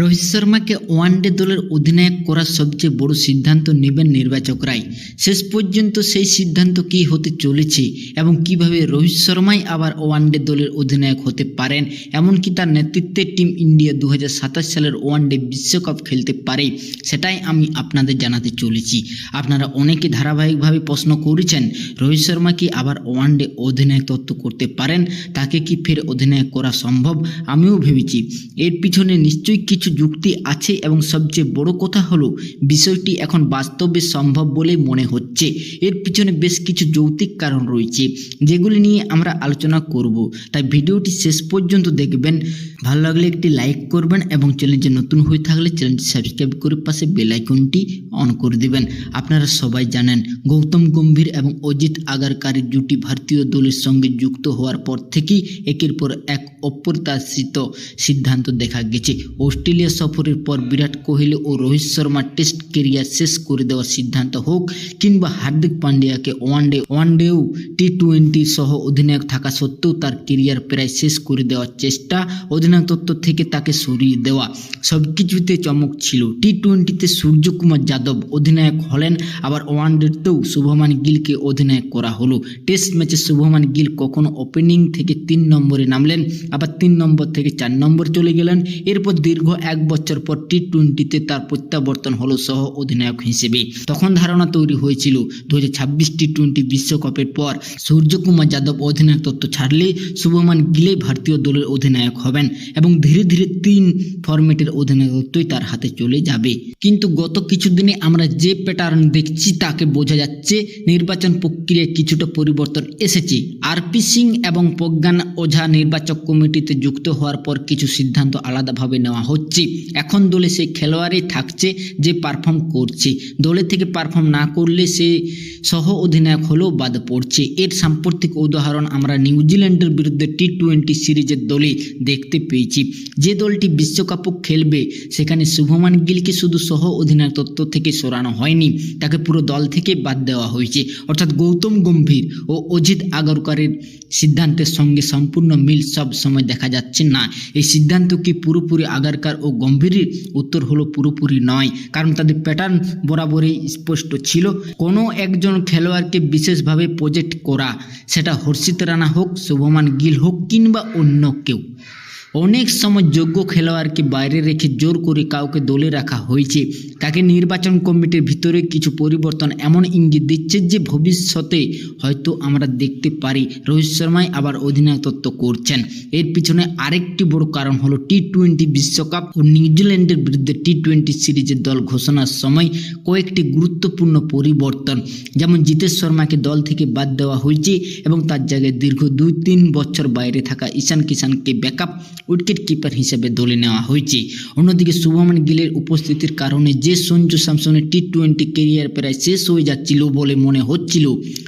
Rohit শর্মাকে one day দলের অধিনায়ক করার সবচেয়ে বড় সিদ্ধান্ত নেবেন নির্বাচকরাই। শেষ পর্যন্ত সেই সিদ্ধান্ত কী হতে চলেছে এবং কীভাবে রোহিত শর্মাই আবার ওয়ানডে দলের অধিনায়ক হতে পারেন, এমনকি তার নেতৃত্বে টিম ইন্ডিয়া দু হাজার সাতাশ সালের ওয়ানডে বিশ্বকাপ খেলতে পারে, সেটাই আমি আপনাদের জানাতে চলেছি। আপনারা অনেকে ধারাবাহিকভাবে প্রশ্ন করেছেন, রোহিত শর্মা কি আবার ওয়ানডে অধিনায়ক তত্ত্ব করতে পারেন? তাকে কি ফের অধিনায়ক করা সম্ভব? আমিও ভেবেছি। এর পিছনে নিশ্চয়ই কিছু যুক্তি আছে এবং সবচেয়ে বড় কথা হলো, বিষয়টি এখন বাস্তবে সম্ভব বলে মনে হচ্ছে। এর পিছনে বেশ কিছু যৌক্তিক কারণ রয়েছে, যেগুলি নিয়ে আমরা আলোচনা করব। তাই ভিডিওটি শেষ পর্যন্ত দেখবেন। ভালো লাগলে একটি লাইক করবেন এবং চ্যানেলটি নতুন হয়ে থাকলে চ্যানেলটি সাবস্ক্রাইব করে পাশে বেল আইকনটি অন করে দেবেন। আপনারা সবাই জানেন, গৌতম গম্ভীর এবং অজিত আগারকারের জুটি ভারতীয় দলের সঙ্গে যুক্ত হওয়ার পর থেকেই একের পর এক অপ্রত্যাশিত সিদ্ধান্ত দেখা গেছে। অস্ট্রেলিয়া সফরের পর বিরাট কোহলি ও রোহিত শর্মা টেস্ট কেরিয়ার শেষ করে দেওয়ার সিদ্ধান্ত হোক কিংবা হার্দিক পান্ডিয়াকে ওয়ানডে ওয়ানডেও টি টোয়েন্টি সহ অধিনায়ক থাকা সত্ত্বেও তার কেরিয়ার প্রায় শেষ করে দেওয়ার চেষ্টা অধিনায়ক তত্ত্ব থেকে তাকে সরিয়ে দেওয়া সব কিছুতে চমক ছিল। টি টোয়েন্টিতে সূর্যকুমার যাদব অধিনায়ক হলেন, আবার ওয়ানডেতেও শুভমান গিলকে অধিনায়ক করা হলো। টেস্ট ম্যাচে শুভমান গিল কখনো ওপেনিং থেকে তিন নম্বরে নামলেন, আবার তিন নম্বর থেকে চার নম্বর চলে গেলেন। এরপর দীর্ঘ এক বছর পর টি টোয়েন্টিতে তার প্রত্যাবর্তন হলো সহ অধিনায়ক হিসেবে। তখন ধারণা তৈরি হয়েছিল দু টি টোয়েন্টি বিশ্বকাপের পর সূর্যকুমার যাদব অধিনায়ক তত্ত্ব ছাড়লে শুভমান গিলে ভারতীয় দলের অধিনায়ক হবেন এবং ধীরে ধীরে তিন ফরম্যাটের অধিনায়কত্বই তার হাতে চলে যাবে। কিন্তু গত কিছুদিনে আমরা যে প্যাটার্ন দেখছি তাকে বোঝা যাচ্ছে নির্বাচন প্রক্রিয়ায় কিছুটা পরিবর্তন এসেছে। আরপি সিং এবং প্রজ্ঞান ওঝা নির্বাচক কমিটিতে যুক্ত হওয়ার পর কিছু সিদ্ধান্ত আলাদাভাবে নেওয়া হচ্ছে। এখন দলে সেই খেলোয়াড়ই থাকছে যে পারফর্ম করছে। দলে থেকে পারফর্ম না করলে সে সহ অধিনায়ক হলেও বাদ পড়ছে। এর সাম্প্রতিক উদাহরণ আমরা নিউজিল্যান্ডের বিরুদ্ধে টি টোয়েন্টি সিরিজের দলে দেখতে পেয়েছি। যে দলটি বিশ্বকাপও খেলবে, সেখানে শুভমান গিলকে শুধু সহ অধিনায়ক তত্ত্ব থেকে সরানো হয়নি, তাকে পুরো দল থেকে বাদ দেওয়া হয়েছে। অর্থাৎ গৌতম গম্ভীর ও অজিত আগরকরের সিদ্ধান্তের সঙ্গে সম্পূর্ণ মিল সব সময় দেখা যাচ্ছে না। এই সিদ্ধান্ত কি পুরোপুরি আগারকার ও গম্ভীরের উত্তর হলো পুরোপুরি নয়, কারণ তাদের প্যাটার্ন বরাবরই স্পষ্ট ছিল। কোনো একজন খেলোয়াড়কে বিশেষভাবে প্রজেক্ট করা, সেটা হর্ষিত রানা হোক, শুভমান গিল হোক কিংবা অন্য কেউ। অনেক সময় যোগ্য খেলোয়াড়কে বাইরে রেখে জোর করে কাউকে দলে রাখা হয়েছে। তাকে নির্বাচন কমিটির ভিতরে কিছু পরিবর্তন এমন ইঙ্গিত দিচ্ছে যে ভবিষ্যতে হয়তো আমরা দেখতে পারি। রোহিত শর্মাই আবার অধিনায়কত্ব করছেন। এর পিছনে আরেকটি বড় কারণ হলো টি টোয়েন্টি বিশ্বকাপ ও নিউজিল্যান্ডের বিরুদ্ধে টি টোয়েন্টি সিরিজের দল ঘোষণার সময় কয়েকটি গুরুত্বপূর্ণ পরিবর্তন, যেমন জিতেশ শর্মাকে দল থেকে বাদ দেওয়া হয়েছে এবং তার জায়গায় দীর্ঘ দুই তিন বছর বাইরে থাকা ঈশান কিষানকে ব্যাকআপ উইকেট কিপার হিসেবে দলে নেওয়া হয়েছে। অন্যদিকে শুভমান গিলের উপস্থিতির কারণে যে সঞ্জু স্যামসনের টি টোয়েন্টি কেরিয়ার প্রায় শেষ হয়ে যাচ্ছিল বলে মনে হচ্ছিল,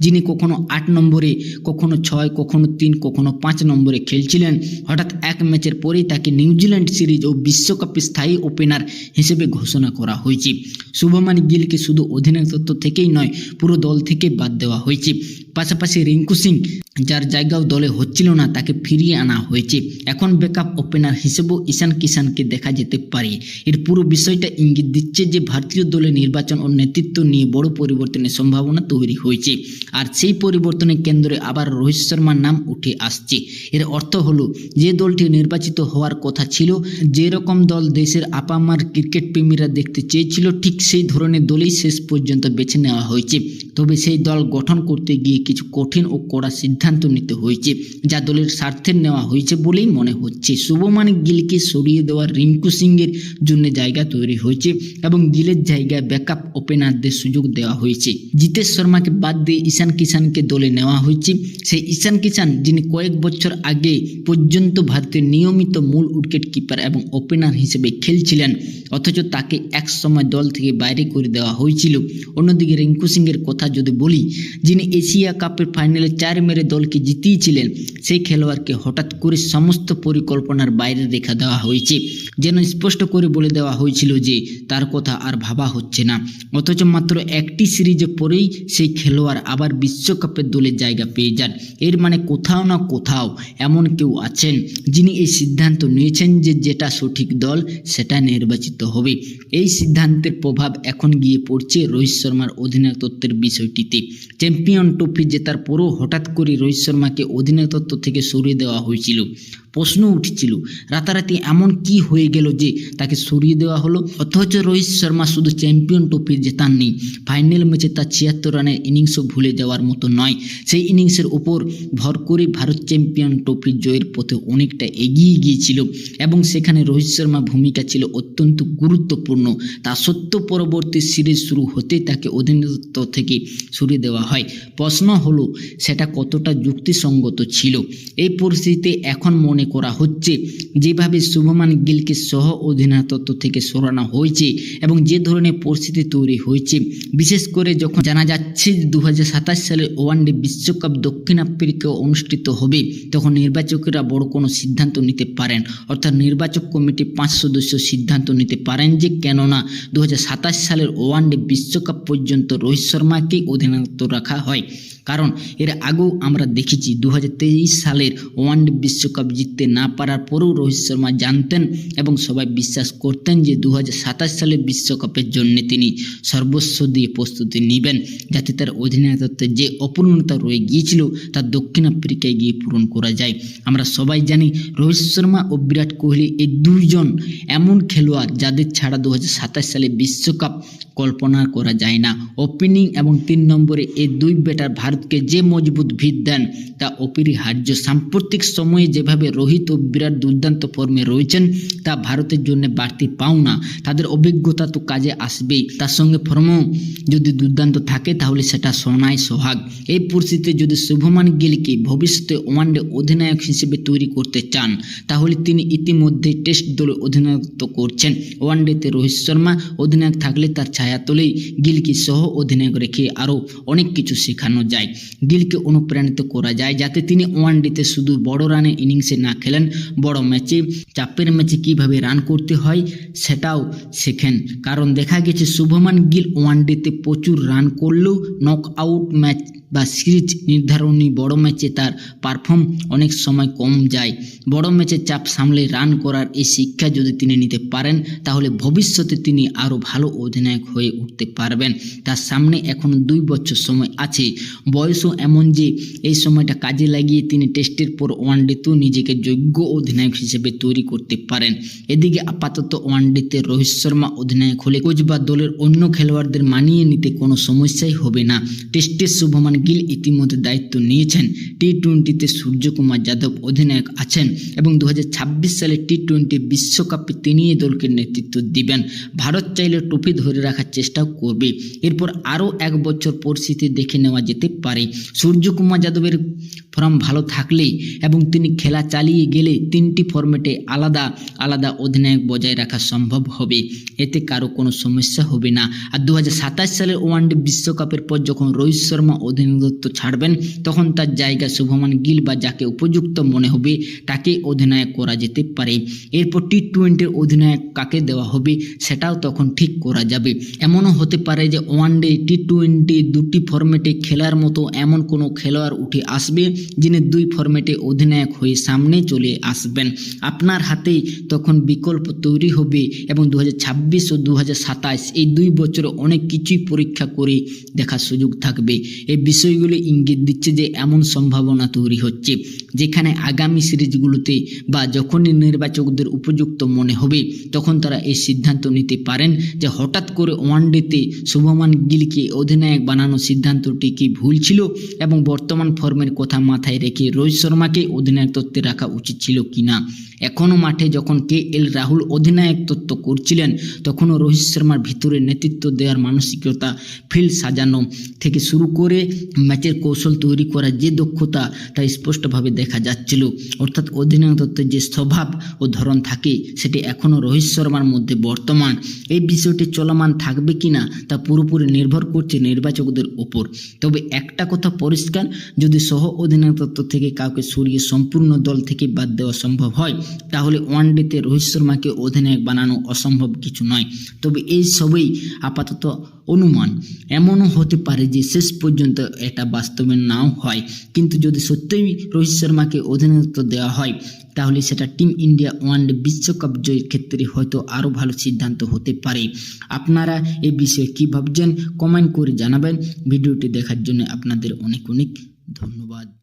যিনি কখনো আট নম্বরে, কখনো ছয়, কখনো তিন, কখনো পাঁচ নম্বরে খেলছিলেন। হঠাৎ এক ম্যাচের পরেই তাকে নিউজিল্যান্ড সিরিজ ও বিশ্বকাপে স্থায়ী ওপেনার হিসেবে ঘোষণা করা হয়েছে। শুভমান গিলকে শুধু অধিনায়কত্ব থেকেই নয়, পুরো দল থেকে বাদ দেওয়া হয়েছে। পাশাপাশি রিঙ্কু সিং, যার জায়গাও দলে হচ্ছিল না, তাকে ফিরিয়ে আনা হয়েছে। এখন ব্যাকআপ ওপেনার হিসেবেও ঈশান কিষানকে দেখা যেতে পারে। এর পুরো বিষয়টা ইঙ্গিত দিচ্ছে যে, ভারতীয় দলের নির্বাচন ও নেতৃত্ব নিয়ে বড় পরিবর্তনের সম্ভাবনা তৈরি হয়েছে। আর সেই পরিবর্তনের কেন্দ্রে আবার রোহিত শর্মার নাম উঠে আসছে। এর অর্থ হলো, যে দলটি নির্বাচিত হওয়ার কথা ছিল যে রকম দল দেশের আপামার ক্রিকেট প্রেমীরা দেখতে চেয়েছিল, ঠিক সেই ধরনের দলই শেষ পর্যন্ত বেছে নেওয়া হয়েছে। তবে সেই দল গঠন করতে গিয়ে কিছু কঠিন ও কড়া সিদ্ধান্ত নিতে হয়েছে, যা দলের স্বার্থে নেওয়া হয়েছে বলেই মনে হচ্ছে। শুভমান গিলকে সরিয়ে দেওয়া রিঙ্কু সিংয়ের জন্য জায়গা তৈরি হয়েছে এবং গিলের জায়গায় ব্যাকআপ ওপেনারদের সুযোগ দেওয়া হয়েছে। জিতেশ শর্মাকে বাদ দিয়ে ঈশান কিষানকে দলে নেওয়া হয়েছে। সেই ঈশান কিষান যিনি কয়েক বছর আগে পর্যন্ত ভারতের নিয়মিত মূল উইকেট কিপার এবং ওপেনার হিসেবে খেলছিলেন, অথচ তাকে এক সময় দল থেকে বাইরে করে দেওয়া হয়েছিল। অন্যদিকে রিঙ্কু সিংয়ের কথা যদি বলি, যিনি এশিয়া কাপের ফাইনালে চার মেরে দলকে জিতিয়েছিলেন, সেই খেলোয়াড়কে হঠাৎ করে সমস্ত পরিকল্পনার বাইরে রেখে দেওয়া হয়েছে। যেন স্পষ্ট করে বলে দেওয়া হয়েছিল যে, তার কথা আর ভাবা হচ্ছে না। অথচ মাত্র একটি সিরিজে পরেই সেই খেলোয়াড় আবার বিশ্বকাপের দলে জায়গা পেয়ে যান। এর মানে কোথাও না কোথাও এমন কেউ আছেন, যিনি এই সিদ্ধান্ত নিয়েছেন যে, যেটা সঠিক দল, সেটা নির্বাচিত হবে। এই সিদ্ধান্তের প্রভাব এখন গিয়ে পড়ছে রোহিত শর্মার অধিনায়কত্বের বিষয়টিতে। চ্যাম্পিয়ন ট্রফি জেতার পরও হঠাৎ করে রোহিত শর্মাকে অধিনায়কত্ব থেকে সরিয়ে দেওয়া হয়েছিল। প্রশ্ন উঠছিল, রাতারাতি এমন কি হয়ে গেল যে তাকে সরিয়ে দেওয়া হলো? অথচ রোহিত শর্মা শুধু চ্যাম্পিয়ন ট্রফি জেতাননি ফাইনাল ম্যাচে তার ছিয়াত্তর রানের ইনিংসও ভুলে যাওয়ার মতো নয়। সেই ইনিংসের উপর ভর করে ভারত চ্যাম্পিয়ন ট্রফি জয়ের পথে অনেকটা এগিয়ে গিয়েছিল এবং সেখানে রোহিত শর্মা ভূমিকা ছিল অত্যন্ত গুরুত্বপূর্ণ। তা সত্ত্বেও পরবর্তী সিরিজ শুরু হতে তাকে অধিনায়কত্ব থেকে সরিয়ে দেওয়া হয়। প্রশ্ন হলো, সেটা কতটা যুক্তিসঙ্গত ছিল? এই পরিস্থিতিতে এখন মনে করা হচ্ছে। যেভাবে শুভমান গিলকে সহ অধিনায়কত্ব থেকে সরানো হয়েছে এবং যে ধরনের পরিস্থিতি তৈরি হয়েছে, বিশেষ করে যখন জানা যাচ্ছে যে দু সালে ওয়ানডে বিশ্বকাপ দক্ষিণ আফ্রিকা অনুষ্ঠিত হবে, তখন নির্বাচকেরা বড় কোনো সিদ্ধান্ত নিতে পারেন। অর্থাৎ নির্বাচক কমিটি পাঁচ সদস্য সিদ্ধান্ত নিতে পারেন যে কেননা দু হাজার সাতাশ সালের ওয়ানডে বিশ্বকাপ পর্যন্ত রোহিত শর্মাকেই অধিনায়কত্ব রাখা হয়। কারণ এর আগেও আমরা দেখেছি দু হাজার তেইশ সালের ওয়ানডে বিশ্বকাপ জিততে না পারার পরেও রোহিত শর্মা জানতেন এবং সবাই বিশ্বাস করতেন যে দু সালের বিশ্বকাপের জন্য তিনি সর্বস্ব দিয়ে প্রস্তুতি নেবেন, যাতে তার অধিনায়কত্বের যে অপূর্ণতা রয়ে গিয়েছিল তা দক্ষিণ আফ্রিকায় গিয়ে পূরণ করা যায়। আমরা সবাই জানি রোহিত শর্মা ও বিরাট কোহলি এই দুইজন এমন খেলোয়াড় যাদের ছাড়া দু হাজার সাতাশ সালে বিশ্বকাপ কল্পনা করা যায় না। ওপেনিং এবং তিন নম্বরে এই দুই ব্যাটার ভারতকে যে মজবুত ভিত দেন, তা অপরিহার্য। সাম্প্রতিক সময়ে যেভাবে রোহিত ও বিরাট দুর্দান্ত ফর্মে রয়েছেন, তা ভারতের জন্য বাড়তি পাওনা। তাদের অভিজ্ঞতা তো কাজে আসবেই। তার সঙ্গে ফর্মও যদি দুর্দান্ত থাকে, তাহলে সেটা সোনায় সোহাগ। এই পরিস্থিতিতে যদি শুভমান গিলকে ভবিষ্যতে ওয়ানডে অধিনায়ক হিসেবে তৈরি করতে চান, তাহলে তিনি ইতিমধ্যে টেস্ট দলে অধিনায়কত্ব করছেন। ওয়ানডেতে রোহিত শর্মা অধিনায়ক থাকলে তার ছায়া তোলেই গিলকে সহ অধিনায়ক রেখে আরও অনেক কিছু শেখানো যায়। গিলকে অনুপ্রাণিত করা যায়, যাতে তিনি ওয়ানডেতে শুধু বড় রানের ইনিংসে না খেলেন। বড় ম্যাচে, চাপের ম্যাচে কীভাবে রান করতে হয় সেটাও শেখেন। কারণ দেখা গেছে, শুভমান গিল ওয়ান ডেতে প্রচুর রান করলেও নক আউট ম্যাচ বা সিরিজ নির্ধারণী বড় ম্যাচে তার পারফর্ম অনেক সময় কম যায়। বড় ম্যাচে চাপ সামলে রান করার এই শিক্ষা যদি তিনি নিতে পারেন, তাহলে ভবিষ্যতে তিনি আরও ভালো অধিনায়ক হয়ে উঠতে পারবেন। তার সামনে এখন দুই বছর সময় আছে। বয়সও এমন যে এই সময়টা কাজে লাগিয়ে তিনি টেস্টের পর ওয়ান ওয়ানডেতেও নিজেকে যোগ্য অধিনায়ক হিসেবে তৈরি করতে পারেন। এদিকে আপাতত ওয়ান ওয়ানডেতে রোহিত শর্মা অধিনায়ক হলে কোচ বা দলের অন্য খেলোয়াড়দের মানিয়ে নিতে কোনো সমস্যাই হবে না। টেস্টের শুভমান গিল ইতিমধ্যে দায়িত্ব নিয়েছেন। টি টোয়েন্টিতে সূর্যকুমার যাদব অধিনায়ক আছেন এবং দু হাজার ছাব্বিশ সালে টি টোয়েন্টি বিশ্বকাপে তিনি দলকে নেতৃত্ব দিবেন। ভারত চাইলে ট্রফি ধরে রাখার চেষ্টাও করবে। এরপর আরও এক বছর পরিস্থিতি দেখে নেওয়া যেতে পারে। সূর্যকুমার যাদবের ফর্ম ভালো থাকলে এবং তিনি খেলা চালিয়ে গেলে তিনটি ফরম্যাটে আলাদা আলাদা অধিনায়ক বজায় রাখা সম্ভব হবে। এতে কারও কোনো সমস্যা হবে না। আর দু সালের ওয়ানডে বিশ্বকাপের পর যখন রোহিত শর্মা অধিনায়কত্ব ছাড়বেন, তখন তার জায়গা শুভমান গিল বা যাকে উপযুক্ত মনে হবে তাকে অধিনায়ক করা যেতে পারে। এরপর টি টোয়েন্টির অধিনায়ক কাকে দেওয়া হবে সেটাও তখন ঠিক করা যাবে। এমনও হতে পারে যে ওয়ানডে টি টোয়েন্টি দুটি ফরম্যাটে খেলার মতো এমন কোনো খেলোয়াড় উঠে আসবে যিনি দুই ফরম্যাটে অধিনায়ক হয়ে সামনে চলে আসবেন। আপনার হাতেই তখন বিকল্প তৈরি হবে এবং দু ছাব্বিশ ও দুহাজার সাতাশ এই দুই বছরে অনেক কিছুই পরীক্ষা করে দেখার সুযোগ থাকবে। এই বিষয়গুলো ইঙ্গিত দিচ্ছে যে এমন সম্ভাবনা তৈরি হচ্ছে, যেখানে আগামী সিরিজগুলোতে বা যখনই নির্বাচকদের উপযুক্ত মনে হবে, তখন তারা এই সিদ্ধান্ত নিতে পারেন যে হঠাৎ করে ওয়ানডেতে শুভমান গিলকে অধিনায়ক বানানোর সিদ্ধান্তটি কি ভুল ছিল এবং বর্তমান ফর্মের কথা মাথায় রেখে রোহিত শর্মাকে অধিনায়কত্বে রাখা উচিত ছিল কিনা? এখনও মাঠে যখন কে এল রাহুল অধিনায়ক তত্ত্ব করছিলেন, তখনও রোহিত শর্মার ভিতরে নেতৃত্ব দেওয়ার মানসিকতা ফিল্ড সাজানো থেকে শুরু করে ম্যাচের কৌশল তৈরি করার যে দক্ষতা, তা স্পষ্টভাবে দেখা যাচ্ছিল। অর্থাৎ অধিনায়কত্বের যে স্বভাব ও ধরন থাকে, সেটি এখনও রোহিত শর্মার মধ্যে বর্তমান। এই বিষয়টি চলমান থাকবে কিনা তা পুরোপুরি নির্ভর করছে নির্বাচকদের ওপর। তবে একটা কথা পরিষ্কার, যদি সহ অধিনায়কত্ব থেকে কাউকে সরিয়ে সম্পূর্ণ দল থেকে বাদ দেওয়া সম্ভব হয়, তাহলে ওয়ানডেতে রোহিত শর্মাকে অধিনায়ক বানানো অসম্ভব কিছু নয়। তবে এই সবই আপাতত অনুমান। এমনও হতে পারে যে শেষ পর্যন্ত এটা বাস্তবে নাও হয়। কিন্তু যদি সত্যিই রোহিত শর্মাকে অধিনায়কত্ব দেওয়া হয়, তাহলে সেটা টিম ইন্ডিয়া ওয়ানডে বিশ্বকাপ জয়ের ক্ষেত্রে হয়তো আরও ভালো সিদ্ধান্ত হতে পারে। আপনারা এ বিষয়ে কী ভাবছেন, কমেন্ট করে জানাবেন। ভিডিওটি দেখার জন্য আপনাদের অনেক অনেক ধন্যবাদ।